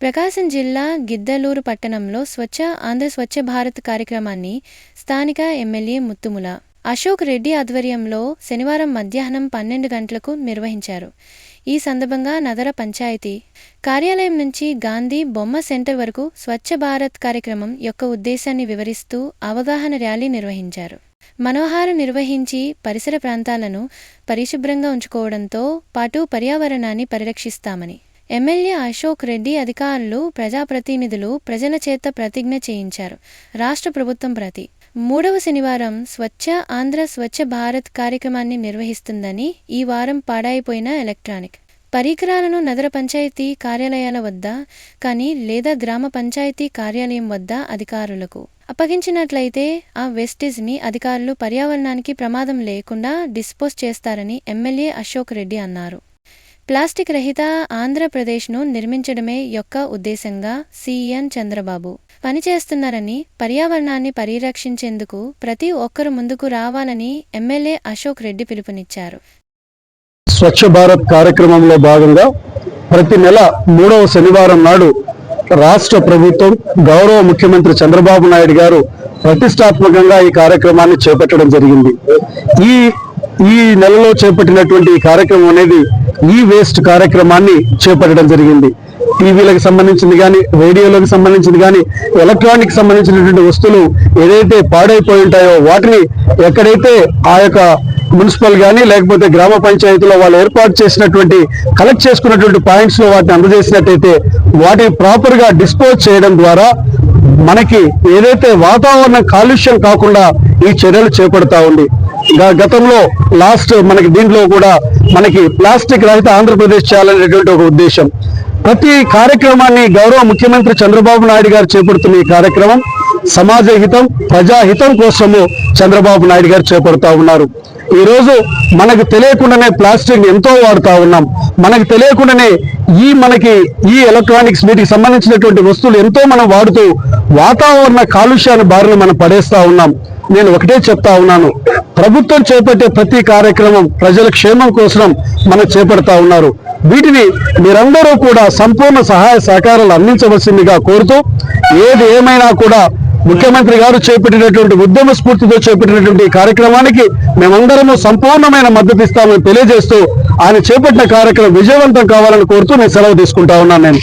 ప్రకాశం జిల్లా గిద్దలూరు పట్టణంలో స్వచ్ఛ ఆంధ్ర స్వచ్ఛ భారత్ కార్యక్రమాన్ని స్థానిక ఎమ్మెల్యే ముత్తుముల అశోక్ రెడ్డి ఆధ్వర్యంలో శనివారం మధ్యాహ్నం పన్నెండు గంటలకు నిర్వహించారు. ఈ సందర్భంగా నగర పంచాయతీ కార్యాలయం నుంచి గాంధీ బొమ్మ సెంటర్ వరకు స్వచ్ఛ భారత్ కార్యక్రమం యొక్క ఉద్దేశాన్ని వివరిస్తూ అవగాహన ర్యాలీ నిర్వహించారు. మనోహార నిర్వహించి పరిసర ప్రాంతాలను పరిశుభ్రంగా ఉంచుకోవడంతో పాటు పర్యావరణాన్ని పరిరక్షిస్తామని ఎమ్మెల్యే అశోక్ రెడ్డి అధికారులు ప్రజాప్రతినిధులు ప్రజల చేత ప్రతిజ్ఞ చేయించారు. రాష్ట్ర ప్రభుత్వం ప్రతి మూడవ శనివారం స్వచ్ఛ ఆంధ్ర స్వచ్ఛ భారత్ కార్యక్రమాన్ని నిర్వహిస్తుందని ఈ వారం పాడైపోయిన ఎలక్ట్రానిక్ పరికరాలను నగర పంచాయతీ కార్యాలయాల వద్ద కానీ లేదా గ్రామ పంచాయతీ కార్యాలయం వద్ద అధికారులకు అప్పగించినట్లయితే ఆ వేస్టేజ్ని అధికారులు పర్యావరణానికి ప్రమాదం లేకుండా డిస్పోజ్ చేస్తారని ఎమ్మెల్యే అశోక్ రెడ్డి అన్నారు. ప్లాస్టిక్ రహిత ఆంధ్రప్రదేశ్ను నిర్మించడమే యొక్క ఉద్దేశంగా సిఎన్ చంద్రబాబు పనిచేస్తున్నారని పర్యావరణాన్ని పరిరక్షించేందుకు ప్రతి ఒక్కరు ముందుకు రావాలని ఎమ్మెల్యే అశోక్ రెడ్డి పిలుపునిచ్చారు. స్వచ్ఛ భారత్ కార్యక్రమంలో భాగంగా ప్రతి నెల మూడవ శనివారం నాడు రాష్ట్ర ప్రభుత్వం గౌరవ ముఖ్యమంత్రి చంద్రబాబు నాయుడు గారు ప్రతిష్టాత్మకంగా ఈ కార్యక్రమాన్ని చేపట్టడం జరిగింది. ఈ ఈ నెలలో చేపట్టినటువంటి ఈ కార్యక్రమం అనేది ఈ వేస్ట్ కార్యక్రమాన్ని చేపట్టడం జరిగింది. టీవీలకు సంబంధించింది కానీ రేడియోలకు సంబంధించింది కానీ ఎలక్ట్రానిక్ సంబంధించినటువంటి వస్తువులు ఏదైతే పాడైపోయి ఉంటాయో వాటిని ఎక్కడైతే ఆ యొక్క మున్సిపల్ కానీ లేకపోతే గ్రామ పంచాయతీలో వాళ్ళు ఏర్పాటు చేసినటువంటి కలెక్ట్ చేసుకున్నటువంటి పాయింట్స్లో వాటిని అందజేసినట్టయితే వాటిని ప్రాపర్గా డిస్పోజ్ చేయడం ద్వారా మనకి ఏదైతే వాతావరణ కాలుష్యం కాకుండా ఈ చర్యలు చేపడతా ఉంది. గతంలో లాస్ట్ మనకి దీంట్లో కూడా మనకి ప్లాస్టిక్ రహిత ఆంధ్రప్రదేశ్ చేయాలనేటువంటి ఒక ఉద్దేశం. ప్రతి కార్యక్రమాన్ని గౌరవ ముఖ్యమంత్రి చంద్రబాబు నాయుడు గారు చేపడుతున్న ఈ కార్యక్రమం సమాజ హితం ప్రజాహితం కోసము చంద్రబాబు నాయుడు గారు చేపడుతూ ఉన్నారు. ఈరోజు మనకు తెలియకుండానే ప్లాస్టిక్ ఎంతో వాడుతూ ఉన్నాం. మనకు తెలియకుండానే ఈ మనకి ఈ ఎలక్ట్రానిక్స్ వీటికి సంబంధించినటువంటి వస్తువులు ఎంతో మనం వాడుతూ వాతావరణ కాలుష్యాన్ని బారిన మనం పడేస్తూ ఉన్నాం. నేను ఒకటే చెప్తా ఉన్నాను. ప్రభుత్వం చేపట్టే ప్రతి కార్యక్రమం ప్రజల క్షేమం కోసం మనం చేపడతా ఉన్నారు. వీటిని మీరందరూ కూడా సంపూర్ణ సహాయ సహకారాలు అందించవలసిందిగా కోరుతూ ఏది ఏమైనా కూడా ముఖ్యమంత్రి గారు చేపట్టినటువంటి ఉద్యమ స్ఫూర్తితో చేపట్టినటువంటి కార్యక్రమానికి మేమందరము సంపూర్ణమైన మద్దతు ఇస్తామని తెలియజేస్తూ ఆయన చేపట్టిన కార్యక్రమం విజయవంతం కావాలని కోరుతూ నేను సెలవు తీసుకుంటా ఉన్నాను నేను.